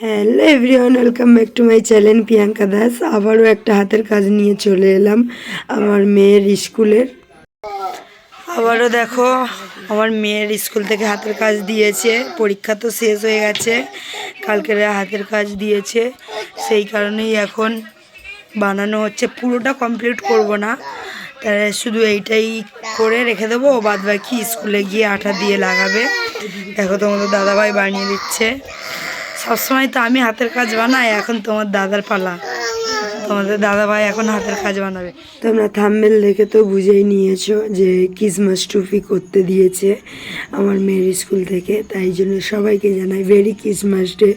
Hello everyone welcome back to my channel Priyanka Das আবারও একটা হাতের কাজ নিয়ে চলে এলাম আমার মেয়ের স্কুলের। আবারও দেখো, আমার মেয়ের স্কুল থেকে হাতের কাজ দিয়েছে, পরীক্ষা তো শেষ হয়ে গেছে কালকের হাতের কাজ দিয়েছে, সেই কারণেই এখন বানানো হচ্ছে, পুরোটা কমপ্লিট করব না তাহলে শুধু এইটাই করে রেখে দেবো বাদ বাকি স্কুলে গিয়ে আঠা দিয়ে লাগাবে। দেখো তোমাদের দাদাভাই বানিয়ে দিচ্ছে। সবসময় তো আমি হাতের কাজ বানাই, এখন তোমার দাদার পালা। তোমাদের দাদা ভাই এখন হাতের কাজ বানাবে। তোমরা থাম্বেল দেখে তো বুঝেই নিয়েছো যে ক্রিসমাস ট্রফি করতে দিয়েছে আমার মেয়ের স্কুল থেকে। তাই জন্য সবাইকে জানাই ভেরি ক্রিসমাস ডে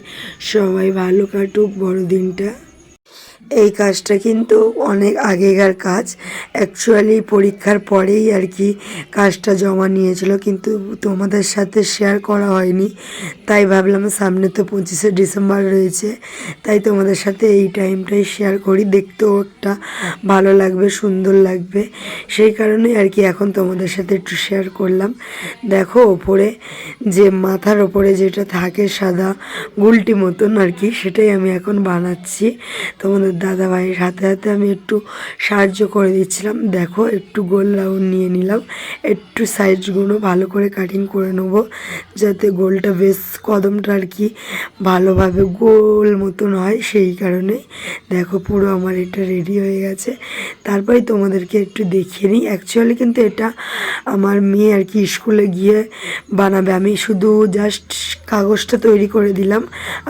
সবাই ভালো কাটুক বড়দিনটা। এই কাজটা কিন্তু অনেক আগেকার কাজ। অ্যাকচুয়ালি পরীক্ষার পরেই আর কি কাজটা জমা নিয়েছিল, কিন্তু তোমাদের সাথে শেয়ার করা হয়নি। তাই ভাবলাম সামনে তো পঁচিশে ডিসেম্বর রয়েছে, তাই তোমাদের সাথে এই টাইমটাই শেয়ার করি। দেখতেও একটা ভালো লাগবে, সুন্দর লাগবে। সেই কারণে আর কি এখন তোমাদের সাথে একটু শেয়ার করলাম। দেখো ওপরে যে মাথার ওপরে যেটা থাকে সাদা গুলটি মতন আর কি, সেটাই আমি এখন বানাচ্ছি। তোমাদের দাদা ভাইয়ের হাতে হাতে আমি একটু সাহায্য করে দিচ্ছিলাম। দেখো, একটু গোল রাউন্ড নিয়ে নিলাম। একটু সাইজগুলো ভালো করে কাটিং করে নেব, যাতে গোলটা বেশ কদমটা আর কি ভালোভাবে গোল মতন হয়। সেই কারণে দেখো, পুরো আমার এটা রেডি হয়ে গেছে। তারপরে তোমাদেরকে একটু দেখিয়ে নিই। অ্যাকচুয়ালি কিন্তু এটা আমার মেয়ে আর কি স্কুলে গিয়ে বানাবে। আমি শুধু জাস্ট কাগজটা তৈরি করে দিলাম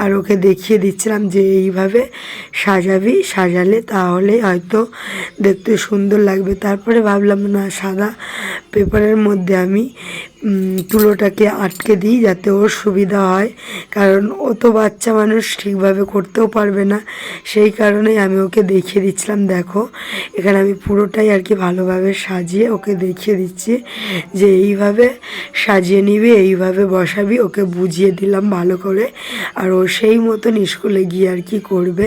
আর ওকে দেখিয়ে দিচ্ছিলাম যে এইভাবে সাজাবি। সাজালে তাহলে হয়তো দেখতে সুন্দর লাগবে। তারপরে ভাবলাম, না, সাদা পেপারের মধ্যে আমি তুলোটাকে আটকে দিই যাতে ওর সুবিধা হয়। কারণ ও তো বাচ্চা মানুষ, ঠিকভাবে করতেও পারবে না। সেই কারণেই আমি ওকে দেখিয়ে দিচ্ছিলাম, দেখো, এখানে আমি পুরোটাই আর কি ভালোভাবে সাজিয়ে ওকে দেখিয়ে দিচ্ছি যে এইভাবে সাজিয়ে নিবি, এইভাবে বসাবি, ওকে বুঝিয়ে দিলাম ভালো করে। আর ও সেই মতন স্কুলে গিয়ে আর কি করবে।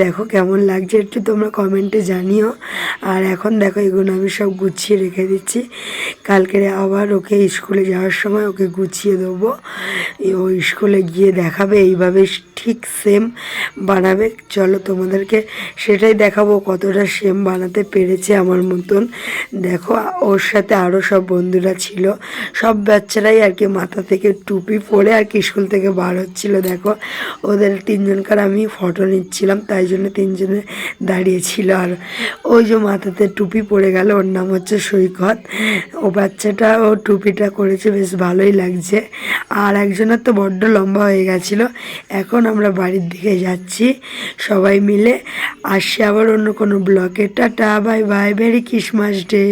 দেখো কেমন লাগছে, একটু তোমরা কমেন্টে জানিও। আর এখন দেখো এগুলো আমি সব গুছিয়ে রেখে দিচ্ছি। কালকেরে আবার ওকে স্কুলে যাওয়ার সময় ওকে গুছিয়ে দেবো। ও স্কুলে গিয়ে দেখাবে, এইভাবে ঠিক সেম বানাবে। চলো তোমাদেরকে সেটাই দেখাবো কতটা সেম বানাতে পেরেছে আমার মতন। দেখো, ওর সাথে আরও সব বন্ধুরা ছিল। সব বাচ্চারাই আর কি মাথা থেকে টুপি পরে আর কি স্কুল থেকে বার হচ্ছিল। দেখো, ওদের তিনজনকার আমি ফটো নিচ্ছিলাম, তাই জন্য তিনজনে দাঁড়িয়েছিল আর ওই যে মাথাতে টুপি পড়ে গেল, ওর নাম হচ্ছে সৈকত। ও বাচ্চাটা, ও টুপিটা করেছে, বেশ ভালোই লাগছে। আর একজনের তো বড্ড লম্বা হয়ে গেছিল। এখন আমরা বাড়ির দিকে যাচ্ছি। সবাই মিলে আসছি আবার অন্য কোনো ব্লকে। Tata, bye bye very Christmas day.